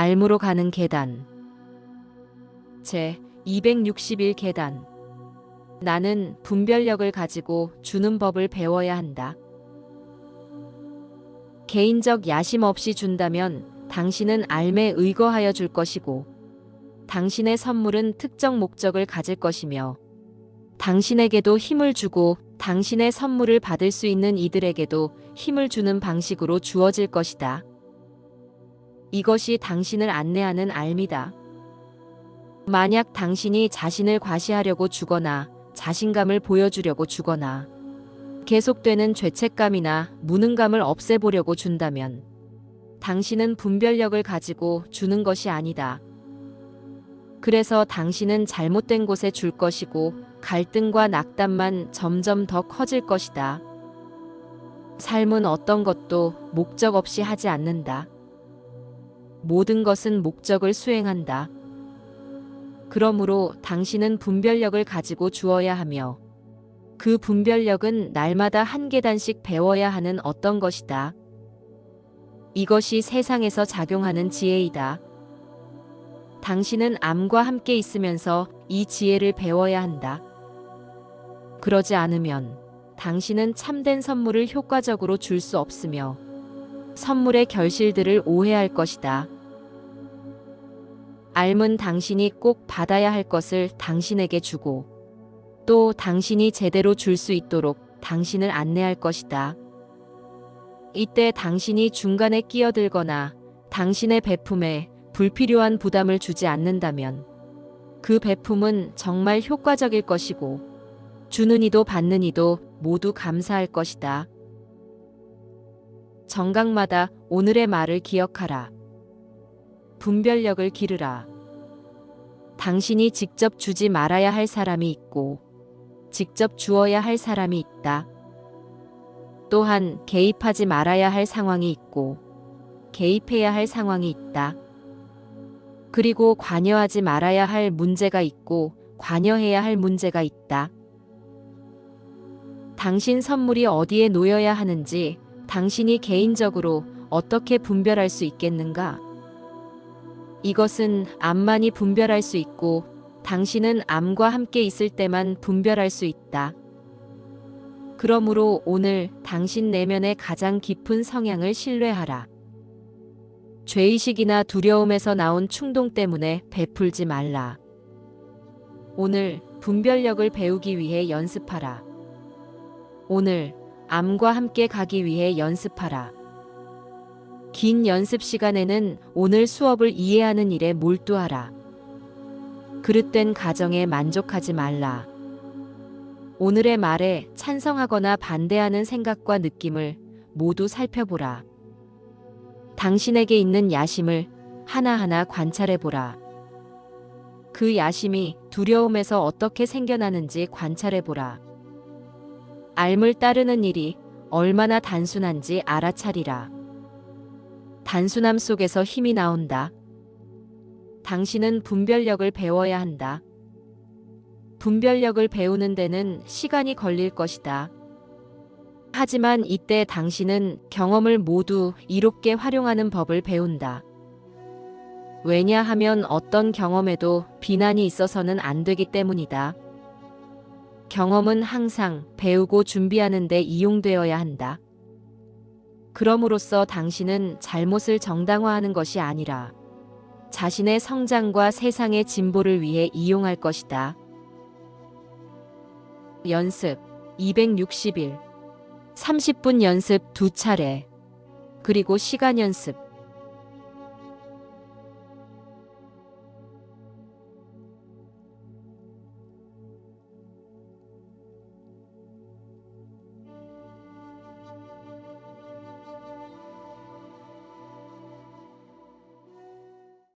알무로 가는 계단. 제 261 계단. 나는 분별력을 가지고 주는 법을 배워야 한다. 개인적 야심 없이 준다면 당신은 알매 의거하여 줄 것이고, 당신의 선물은 특정 목적을 가질 것이며, 당신에게도 힘을 주고 당신의 선물을 받을 수 있는 이들에게도 힘을 주는 방식으로 주어질 것이다. 이것이 당신을 안내하는 알미다. 만약 당신이 자신을 과시하려고 주거나 자신감을 보여주려고 주거나 계속되는 죄책감이나 무능감을 없애보려고 준다면 당신은 분별력을 가지고 주는 것이 아니다. 그래서 당신은 잘못된 곳에 줄 것이고 갈등과 낙담만 점점 더 커질 것이다. 삶은 어떤 것도 목적 없이 하지 않는다. 모든 것은 목적을 수행한다. 그러므로 당신은 분별력을 가지고 주어야 하며 그 분별력은 날마다 한 계단씩 배워야 하는 어떤 것이다. 이것이 세상에서 작용하는 지혜이다. 당신은 암과 함께 있으면서 이 지혜를 배워야 한다. 그러지 않으면 당신은 참된 선물을 효과적으로 줄 수 없으며 선물의 결실들을 오해할 것이다. 알은 당신이 꼭 받아야 할 것을 당신에게 주고 또 당신이 제대로 줄 수 있도록 당신을 안내할 것이다. 이때 당신이 중간에 끼어들거나 당신의 베품에 불필요한 부담을 주지 않는다면 그 베품은 정말 효과적일 것이고 주는 이도 받는 이도 모두 감사할 것이다. 정각마다 오늘의 말을 기억하라. 분별력을 기르라. 당신이 직접 주지 말아야 할 사람이 있고 직접 주어야 할 사람이 있다. 또한 개입하지 말아야 할 상황이 있고 개입해야 할 상황이 있다. 그리고 관여하지 말아야 할 문제가 있고 관여해야 할 문제가 있다. 당신 선물이 어디에 놓여야 하는지 당신이 개인적으로 어떻게 분별할 수 있겠는가? 이것은 암만이 분별할 수 있고 당신은 암과 함께 있을 때만 분별할 수 있다. 그러므로 오늘 당신 내면의 가장 깊은 성향을 신뢰하라. 죄의식이나 두려움에서 나온 충동 때문에 베풀지 말라. 오늘 분별력을 배우기 위해 연습하라. 오늘 암과 함께 가기 위해 연습하라. 긴 연습 시간에는 오늘 수업을 이해하는 일에 몰두하라. 그릇된 가정에 만족하지 말라. 오늘의 말에 찬성하거나 반대하는 생각과 느낌을 모두 살펴보라. 당신에게 있는 야심을 하나하나 관찰해 보라. 그 야심이 두려움에서 어떻게 생겨나는지 관찰해 보라. 알물 따르는 일이 얼마나 단순한지 알아차리라. 단순함 속에서 힘이 나온다. 당신은 분별력을 배워야 한다. 분별력을 배우는 데는 시간이 걸릴 것이다. 하지만 이때 당신은 경험을 모두 이롭게 활용하는 법을 배운다. 왜냐하면 어떤 경험에도 비난이 있어서는 안 되기 때문이다. 경험은 항상 배우고 준비하는 데 이용되어야 한다. 그럼으로써 당신은 잘못을 정당화하는 것이 아니라 자신의 성장과 세상의 진보를 위해 이용할 것이다. 연습 260일 30분 연습 두 차례 그리고 시간 연습